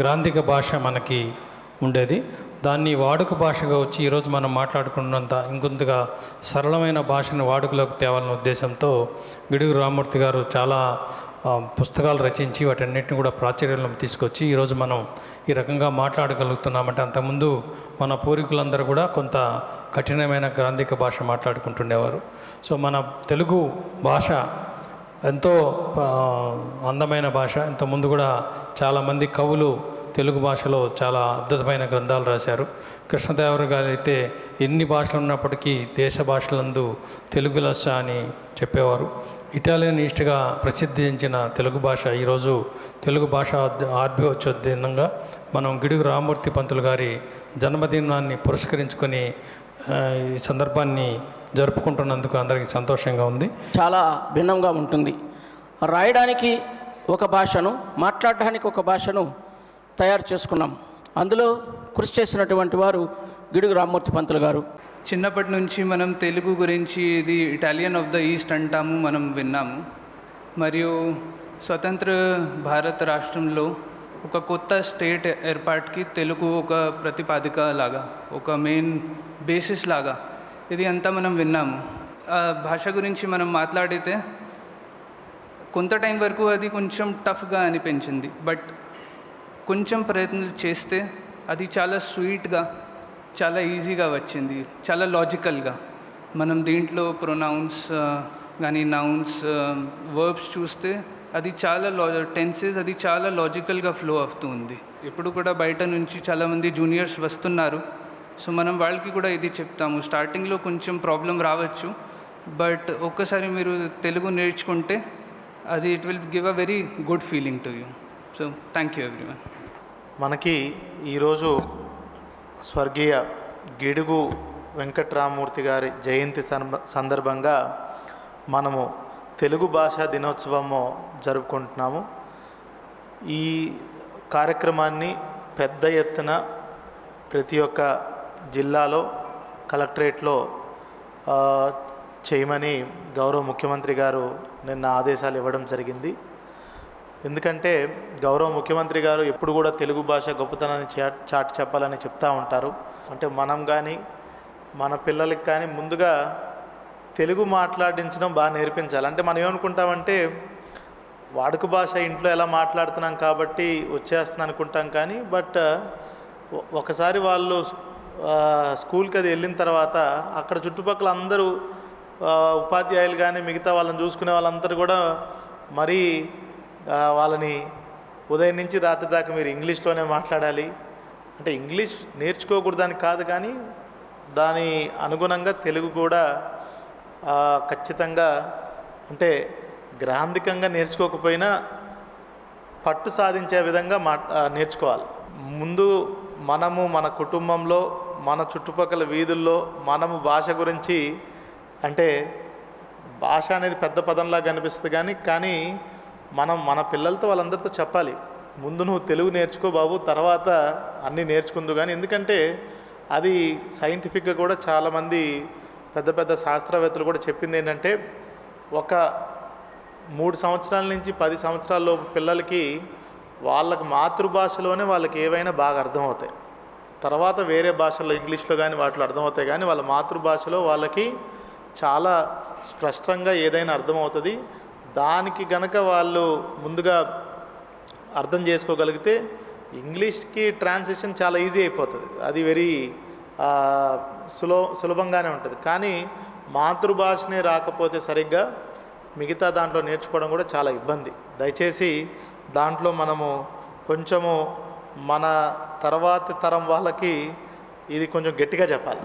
గ్రాంధిక భాష మనకి ఉండేది. దాన్ని వాడుక భాషగా వచ్చి ఈరోజు మనం మాట్లాడుకున్నంత ఇంకొంతగా సరళమైన భాషను వాడుకలోకి తేవాలనే ఉద్దేశంతో గిడుగు రామూర్తి గారు చాలా పుస్తకాలు రచించి వాటన్నిటిని కూడా ప్రాచుర్యంలో తీసుకొచ్చి ఈరోజు మనం ఈ రకంగా మాట్లాడగలుగుతున్నామంటే అంతకుముందు మన పూర్వీకులందరూ కూడా కొంత కఠినమైన గ్రాంధిక భాష మాట్లాడుకుంటుండేవారు. సో మన తెలుగు భాష ఎంతో అందమైన భాష. ఇంతకుముందు కూడా చాలామంది కవులు తెలుగు భాషలో చాలా అద్భుతమైన గ్రంథాలు రాశారు. కృష్ణదేవర గారు అయితే ఎన్ని భాషలు ఉన్నప్పటికీ దేశ భాషలందు తెలుగు లెస్స అని చెప్పేవారు. ఇటాలియన్ ఈస్ట్గా ప్రసిద్ధించిన తెలుగు భాష ఈరోజు తెలుగు భాష ఆర్బివచ్చ దినంగా మనం గిడుగు రామూర్తి పంతులు గారి జన్మదినాన్ని పురస్కరించుకొని ఈ సందర్భాన్ని జరుపుకుంటున్నందుకు అందరికీ సంతోషంగా ఉంది. చాలా భిన్నంగా ఉంటుంది. రాయడానికి ఒక భాషను మాట్లాడడానికి ఒక భాషను తయారు చేసుకున్నాం. అందులో కృషి చేసినటువంటి వారు గిడుగు రామ్మూర్తి పంతులు గారు. చిన్నప్పటి నుంచి మనం తెలుగు గురించి ఇది ఇటాలియన్ ఆఫ్ ద ఈస్ట్ అంటాము మనం విన్నాము. మరియు స్వతంత్ర భారత రాష్ట్రంలో ఒక కొత్త స్టేట్ ఏర్పాటుకి తెలుగు ఒక ప్రతిపాదిక లాగా ఒక మెయిన్ బేసిస్ లాగా ఇది అంతా మనం విన్నాము. భాష గురించి మనం మాట్లాడితే కొంత టైం వరకు అది కొంచెం టఫ్గా అనిపించింది. బట్ కొంచెం ప్రయత్నం చేస్తే అది చాలా స్వీట్గా చాలా ఈజీగా వచ్చింది. చాలా లాజికల్గా. మనం దీంట్లో ప్రొనౌన్స్ కానీ నౌన్స్ వర్బ్స్ చూస్తే అది చాలా లా టెన్సెస్ అది చాలా లాజికల్గా ఫ్లో అవుతూ ఉంది. ఇప్పుడు కూడా బయట నుంచి చాలామంది జూనియర్స్ వస్తున్నారు. సో మనం వాళ్ళకి కూడా ఇది చెప్తాము. స్టార్టింగ్లో కొంచెం ప్రాబ్లం రావచ్చు. బట్ ఒక్కసారి మీరు తెలుగు నేర్చుకుంటే అది it will give a very good feeling to you. So thank you everyone. మనకి ఈరోజు స్వర్గీయ గిడుగు వెంకట్రామూర్తి గారి జయంతి సందర్భంగా మనము తెలుగు భాషా దినోత్సవము జరుపుకుంటున్నాము. ఈ కార్యక్రమాన్ని పెద్ద ఎత్తున ప్రతి ఒక్క జిల్లాలో కలెక్టరేట్లో చేయమని గౌరవ ముఖ్యమంత్రి గారు నిన్న ఆదేశాలు ఇవ్వడం జరిగింది. ఎందుకంటే గౌరవ ముఖ్యమంత్రి గారు ఎప్పుడు కూడా తెలుగు భాష గొప్పతనాన్ని చాటి చెప్పాలని చెప్తా ఉంటారు. అంటే మనం కానీ మన పిల్లలకి కానీ ముందుగా తెలుగు మాట్లాడించడం బాగా నేర్పించాలి. అంటే మనం ఏమనుకుంటామంటే వాడుక భాష ఇంట్లో ఎలా మాట్లాడుతున్నాం కాబట్టి వచ్చేస్తుంది అనుకుంటాం కానీ బట్ ఒకసారి వాళ్ళు స్కూల్కి అది వెళ్ళిన తర్వాత అక్కడ చుట్టుపక్కల అందరూ ఉపాధ్యాయులు కానీ మిగతా వాళ్ళని చూసుకునే వాళ్ళందరూ కూడా మరీ వాళ్ళని ఉదయం నుంచి రాత్రి దాకా మీరు ఇంగ్లీష్లోనే మాట్లాడాలి. అంటే ఇంగ్లీష్ నేర్చుకోకూడదని కాదు కానీ దాని అనుగుణంగా తెలుగు కూడా ఖచ్చితంగా అంటే గ్రాంధికంగా నేర్చుకోకపోయినా పట్టు సాధించే విధంగా మా నేర్చుకోవాలి. ముందు మనము మన కుటుంబంలో మన చుట్టుపక్కల వీధుల్లో మనము భాష గురించి అంటే భాష అనేది పెద్ద పదంలా కనిపిస్తుంది కానీ కానీ మనం మన పిల్లలతో వాళ్ళందరితో చెప్పాలి. ముందు నువ్వు తెలుగు నేర్చుకో బాబు తర్వాత అన్నీ నేర్చుకుందు కానీ ఎందుకంటే అది సైంటిఫిక్గా కూడా చాలామంది పెద్ద పెద్ద శాస్త్రవేత్తలు కూడా చెప్పింది ఏంటంటే ఒక మూడు సంవత్సరాల నుంచి పది సంవత్సరాల పిల్లలకి వాళ్ళకి మాతృభాషలోనే వాళ్ళకి ఏవైనా బాగా అర్థమవుతాయి. తర్వాత వేరే భాషల్లో ఇంగ్లీష్లో కానీ వాటిలో అర్థమవుతాయి కానీ వాళ్ళ మాతృభాషలో వాళ్ళకి చాలా స్పష్టంగా ఏదైనా అర్థమవుతుంది. దానికి గనక వాళ్ళు ముందుగా అర్థం చేసుకోగలిగితే ఇంగ్లీష్కి ట్రాన్స్లేషన్ చాలా ఈజీ అయిపోతుంది. అది వెరీ సులో సులభంగానే ఉంటుంది. కానీ మాతృభాషనే రాకపోతే సరిగ్గా మిగతా దాంట్లో నేర్చుకోవడం కూడా చాలా ఇబ్బంది. దయచేసి దాంట్లో మనము కొంచెము మన తర్వాతి తరం వాళ్ళకి ఇది కొంచెం గట్టిగా చెప్పాలి.